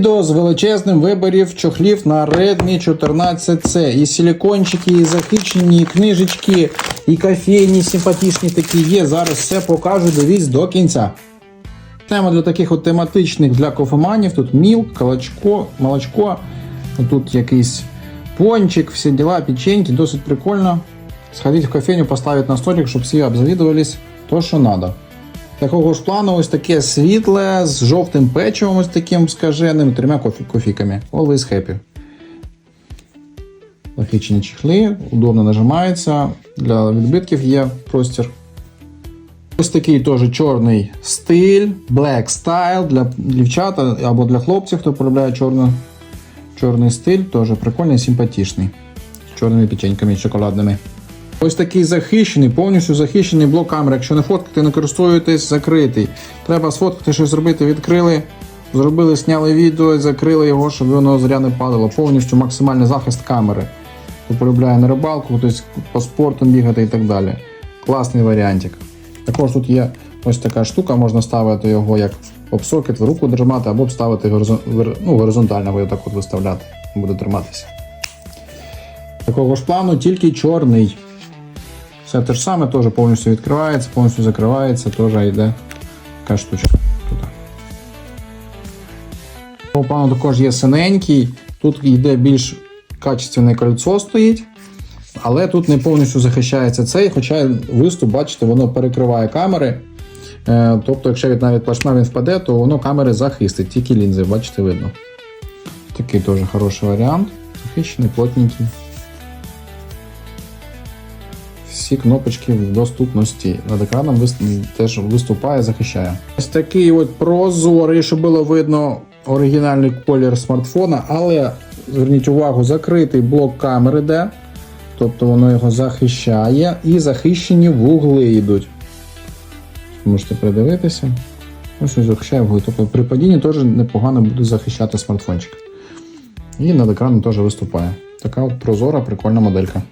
Відео з величезним виборів чохлів на Redmi 14C. І силикончики, і захищені, і книжечки, і кофейні симпатичні такі є. Зараз все покажу, дивіться до кінця. Тема для таких от тематичних для кофеманів. Тут мілк, колочко, молочко, тут якийсь пончик, всі діла, печеньки, досить прикольно. Сходити в кофейню, поставити на столик, щоб всі обзавідувались то, що треба. Такого ж плану ось таке світле з жовтим печивом, ось таким скаженим, трьома кофі кофіками. Always happy. Логічні чехли, удобно нажимається. Для відбитків є простір. Ось такий теж чорний стиль, black style для дівчат або для хлопців, хто полюбляє чорно, чорний стиль, теж прикольний, симпатичний. З чорними печеньками шоколадними. Ось такий захищений, повністю захищений блок камери. Якщо не фоткати, не користуєтесь, закритий. Треба сфоткати, щось зробити, відкрили, зробили, сняли відео, закрили його, щоб воно зря не падало. Повністю максимальний захист камери. Полюбляє на рибалку, хтось по спорту бігати і так далі. Класний варіантик. Також тут є ось така штука, можна ставити його як обсокет, в руку тримати, або ставити ну, горизонтально, або так от виставляти, буде триматися. Такого ж плану, тільки чорний. Все те ж саме, теж повністю відкривається, повністю закривається, теж йде така штучка туди. Плану також є синенький, тут йде більш качественне кольцо стоїть, але тут не повністю захищається цей, хоча виступ, бачите, воно перекриває камери. Е, Тобто, якщо від навіть плашма він впаде, то воно камери захистить, тільки лінзи, бачите, видно. Такий теж хороший варіант. Захищений, плотненький. Всі кнопочки в доступності. Над екраном теж виступає, захищає. Ось такий от прозорий, щоб було видно оригінальний колір смартфона, але зверніть увагу, закритий блок камери де. Тобто воно його захищає і захищені вугли йдуть. Можете придивитися. Ось ось захищає вугли. Тобто при падінні теж непогано буде захищати смартфончик. І над екраном теж виступає. Така от прозора, прикольна моделька.